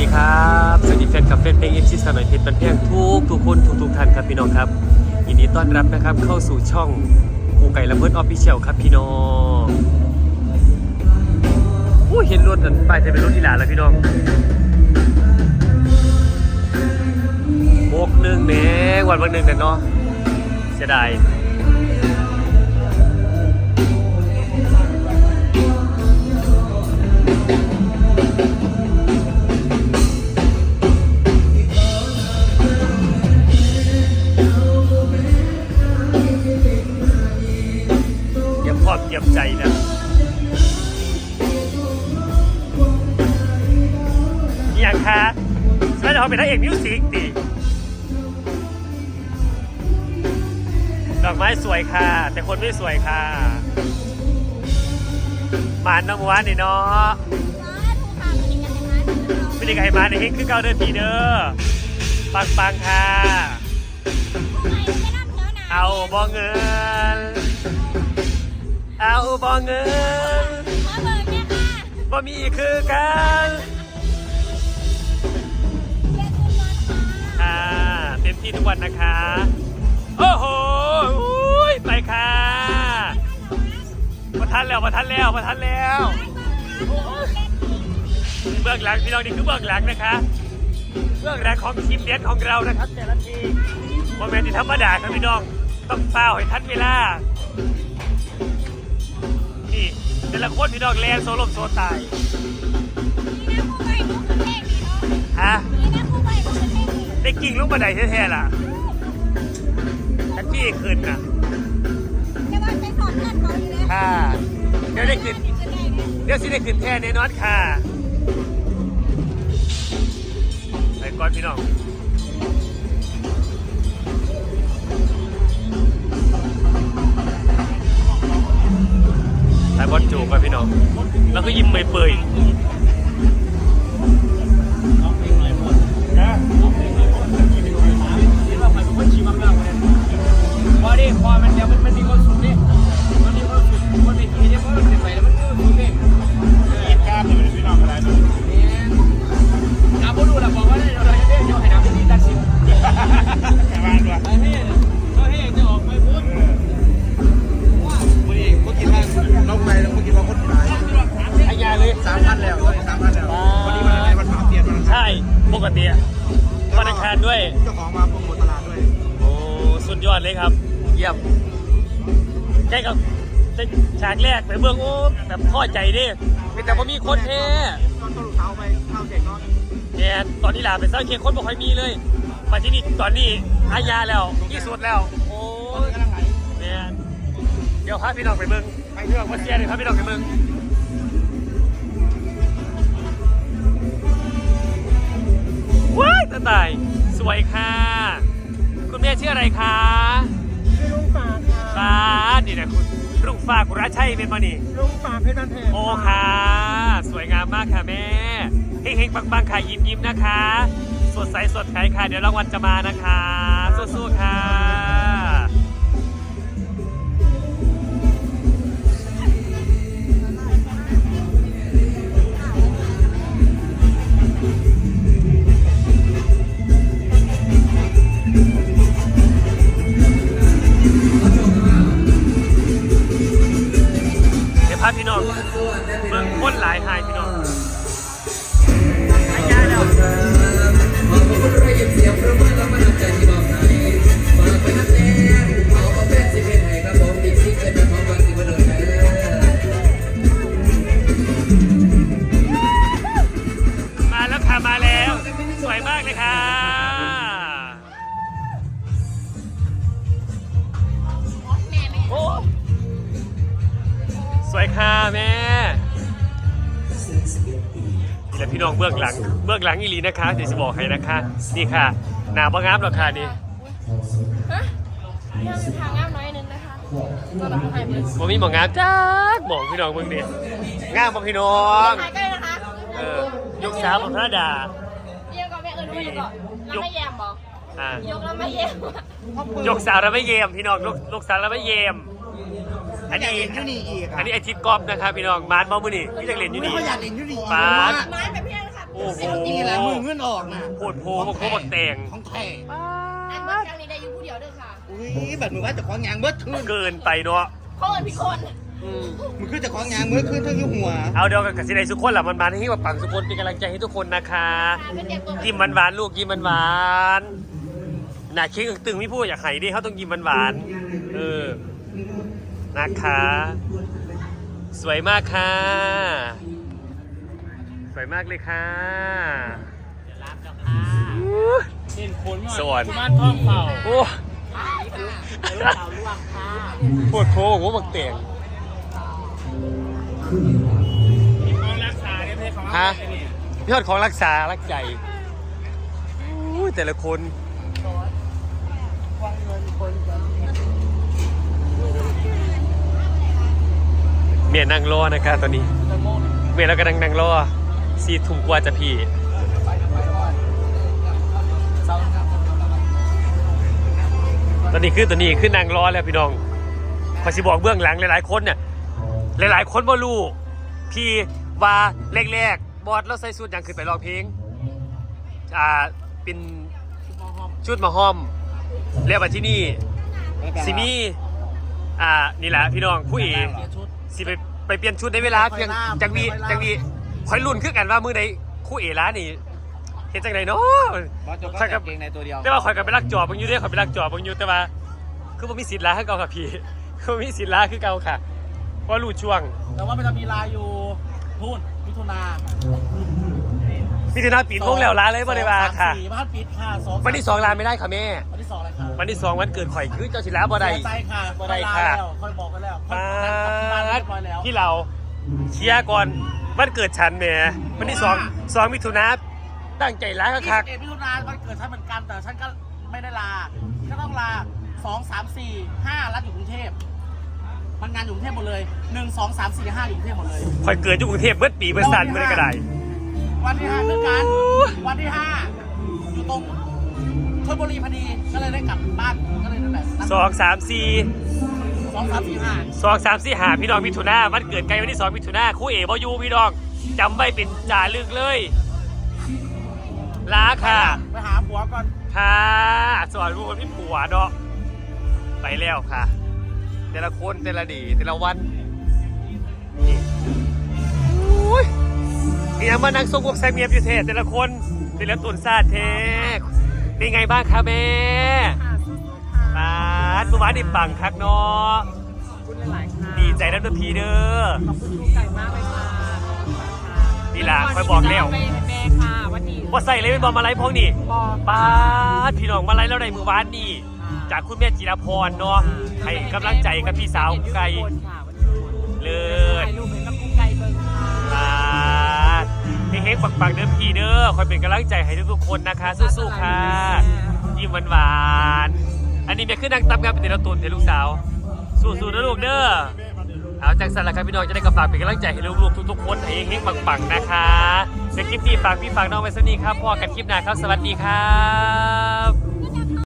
ดีครับ สวัสดีแฟนคลับแฟนเพลงเอฟซีสมัยเพชรบันเพียงทุกทุกคนทุกทุกท่านครับพี่น้องครับยินดีต้อนรับนะครับเข้าสู่ช่องกูไก่ละเมิดออฟฟิเชียลครับพี่น้องอู้เห็นรถอันป้ายทะเบียนรถที่หลาแล้วพี่น้องโบกหนึ่งแหม่วันวันหนึ่งนั่นเนาะเสียดาย เอาเป็นนักเอกมิวสิกดิดอกไม้สวยค่ะ แต่คนไม่สวยค่ะมานน้ำหวานนี่เนาะไม่ได้ไก่มาในเฮงคือเก่าเดินทีเด้อปังปังๆค่ะ เอาบ่เงิน เอาบ่เงินบ่มีคือกัน ต็มที่ทุกวันนะคะ โอ้โหไปค่ะมาทันแล้วมาทันแล้วมาทันแล้วเบื้องหลังพี่น้องนี่คือเบื้องหลังนะคะเบื้องหลังของทีมเลี้ยงของเรานะครับแต่ละทีโมเมนต์ที่ธรรมดาครับพี่น้องต้องเฝ้าให้ทันเวลานี่แต่ละคนพี่น้องแลนโซลมโซตายฮะ ได้กิ่งลูกบันไดแท้ๆล่ะแท็กซี่ขึ้นน่ะค่ะเดี๋ยวได้ขึ้นเดี๋ยวสิได้ขึ้นแท้แน่นอนค่ะไปก่อนพี่น้องสายบอลจูบไปพี่น้อง แล้วก็ยิ้มเปื่อยพ พอมันเดี๋ยวมันมันมีคนสูงดิมันมีคนสูงคนในทีเนี่ยเพราะมันเป็นไปแล้วมันก็สูงดิเหตุการณ์อยู่ในพี่น้องอะไรดูเนี่ยอาบุรุษบอกว่าได้เราจะได้เดี๋ยวให้น้ำที่ตัดสินแค่บ้านด้วยไอ้เฮ้ยก็เฮ้ยจะออกไปพูดว่าวันนี้เมื่อกี้ว่าน้องไปแล้วเมื่อกี้ว่าคนขายๆไอ้ยาเลยสามพันแล้วสามพันแล้ววันนี้วันอะไรวันเสาร์เปลี่ยนวันใช่ปกติอะวันอังคารด้วยเจ้าของมาโปรโมทตลาดด้วยโอ้สุดยอดเลยครับ เยี่ยมแค่กับฉากแรกไปเบื้องโอ้แบบพ่อใจดิแต่ว่ามีคนเท่ตอนต้นลูกเท้าไปเข้าเด็กเนาะเนี่ยตอนนี้ลาเป็นเศร้าเคียงคนบ่ค่อยมีเลยมาที่นี่ตอนนี้อาญาแล้วที่สุดแล้ว โอ้ยเนี่ยเดี๋ยวพาพี่น้องไปเมืองไปเรื่องมาเสียเลยพาพี่น้องไปเมืองว้ายตาตายสวยค่ะ คุณแม่ชื่ออะไรคะ นี่นะคุณรุ่งฟ้ากุราชัยเป็นมานี่ลุงฝากเพชรบ้านแพงโอ้ค่ะ สวยงามมากค่ะแม่เฮงๆปังๆค่ะยิ้มยิ้มๆนะคะ สดใสสดใสค่ะเดี๋ยวรางวัลจะมานะคะสู้ๆค่ะ วยค่ะแม่นี่แหละพี่น้องเบื้องหลัง เบื้องหลังอีหลีนะคะเดี๋ยวจะบอกให้นะคะ นี่ค่ะ หนาบ้างามหรอกค่ะนี่เรื่องทางงามน้อยนึงนะคะตอนเราถ่ายมือบ่มีหมองงามจ้าบอกพี่น้องเบิ่งดิงามบ่พี่น้องถ่ายใกล้นะคะเออยกสาวของพระดาเรียกก่อนแม่เอิญพูดก่อนแล้วไม่แยมบอกอ่ายกแล้วไม่แยมยกสาวแล้วไม่เยมพี่น้องยกยกสาวแล้วไม่เยม อันนี้เห็นยูนี่อีกอันนี้ไอทิศกอล์ฟนะครับพี่น้องมาร์ทมอมือนี่พี่จักเล่นอยู่นี่ไม่อยากเห็นยูนี่อีกปาดไม้แบบพี่นะคะโอ้โห นี่แหละมือเงินออกนะโพดโพบักโพบักแตงของแท้อันเมื่อครั้งนี้ได้อยู่ผู้เดียวเด้อค่ะอุ้ยแบบมึงว่าจะของยางเบิดขึ้นเกินไปเนาะเพราะเอิญพี่คนอืมมึงคือจะของยางเบิดขึ้นทั้งยุ่หัว เอาเดี๋ยวกับสิได้ทุกคนแหละมันมาที่ว่าปังทุกคนเป็นกำลังใจให้ทุกคนนะคะเป็นเด็กตัวยิ้มหวานๆลูกยิ้มหวานๆหน้าเค้กตึงๆไม่พูดอยากไห้ดิเขาต้องยิ้มหวานๆเออ นะคะ สวยมากค่ะ สวยมากเลยค่ะเส้นขนสวนบ้านท้องเป่าโอ้ปวดโค้งหัวบักเตียงเขารักษาเนี่ยไม่ใช่ของฮะเราเนี่ยยอดของรักษารักใจอู้แต่ละคน มียนั่งรอนะคะตอนนี้เมียเรากำลังนั่งรอสีถุงกว่าจะพี่ตอนนี้คือตอนนี้คือนั่งรอแล้วพี่น้องขอสิบอกเบื้องหลังหลายๆคนเนี่ยหลายๆคนบ่รู้ที่ว่าแรกๆบอสเราใส่สูทหยังขึ้นไปร้องเพลงอ่าเป็นชุดมาห้อมเรียกว่าที่นี่ซิมีอ่านี่แหละพี่น้องผู้เอกสิไป ไปเปลี่ยนชุดในเวลาเพียงจังวีจังวีคอยลุ้นคือกันว่ามือใดคู่เอร้านนี่เห็นจังไดเนาะบอสจบก็ใช่ครัจับบเกงในตัวเดียวแต่ว่าข่อยกับไปลักจอบเบางอยู่เด้ข่อยไปลักจอบเบางอยู่แต่ว่า คือบ่มีสิทธิ์ลาคือเก่าค่ะพี่คือบ่มีสิทธิ์ลาคือเก่าค่ะเพราะรู้ช่วง แต่ว่ามันจะมีลายอยู่ทุ่นมิถุนาพี่ธนาปิดวงแล้วลาเลยบ่ได้ว่าค่ะสองสมสี่บ้านปิดค่ะสองวันที่สองลาไม่ได้ค่ะแม่วันที่สองอะไรค่ะวันที่สองวันเกิดข่อยคือเจ้าศิลาบ่ได้เสียใจค่ะบ่ได้ค่ะค่อยบอกกันแล้วค่อย ปาบอกกันดเรียบร้อยแล้วที่เราเชียร์ก่อนวันเกิดฉันแหมวันที่สองสองมิถุนาตั้งใจลายี่คัสิกบเอ็ดมิถุนาวันเกิดฉันเหมือนกันแต่ฉันก็ไม่ได้ลาก็ต้องลาสองสามสี่ห้ารัดอยู่กรุงเทพมันงานอยู่กรุงเทพหมดเลยหนึ่งสองสามสี่ห้าอยู่กรุงเทพหมดเลยข่อยเกิดอยู่กรุงเทพเบิดปีเบิดสันเบิดก็ได้ วันที่ห้าคือการวันที่ห้าอยู่ตรงชลบุรีพอดีก็เลยได้กลับบ้านก็เลยนั่นแหละสองสามสี่ สองสามสี่ห้าสองสามสี่หาพี่น้องมิถุนาวันเกิดไกลวันที่สองมิถุนาคู่เอ๋บอยูพี่น้องจำไว้เป็นจ่าลึกเลยลาค่ะ ไปหาผัวก่อน ค่ะสวัสดีทุกคนพี่ผัวเนาะไปแล้วค่ะ แต่ละคนแต่ละดีแต่ละวันนี่อุ้ยนี่ยังมานั่งทรงวกแซมเมียบอยู่เทศแต่ละคนแต่ละตุนซาดเทเป็นไงบ้างคะแม่ปา ดเมื่อวานนี่ปังคักเนาะคุณหลายๆค่ะดีใจนะตัวพีเด้อ ขอบคุณทุกไก่มากเลยค่ะนี่ล่ะคอยบอกแล้วแม่ค่ะวันนี้ว่าใส่เลยเป็นบอลมาไลฟ์พวกนี่บอกป้าดพี่น้องมาไลฟ์แล้วในมือวานนี่จากคุณแม่จิรพรเนาะให้กำลังใจกับพี่สาวไก่ค่ะวันนี้เลิศถ่ายรูปให้กับกุ้งไก่เบิ้งค่ะป้าดเฮงๆปังๆเด้อพี่เด้อคอยเป็นกำลังใจให้ทุกๆคนนะคะ สู้ๆค่ะ ยิ้มหวานๆอั นี้แม่ขึ้นนั่งตับงานเป็นเตละตุนเดี๋ยวลูกสาว สู้ๆนะลูกเด้อเอาจากสันละครับพี่น้องจะได้กระฝากเป็นกำลังใจให้ลูกๆทุกๆคนให้เฮงๆปังๆนะคะในคลิปนี้ฝากพี่ฝากน้องไว้สักนี้ครับพ่อกันคลิปหน้าครับสวัสดีครับ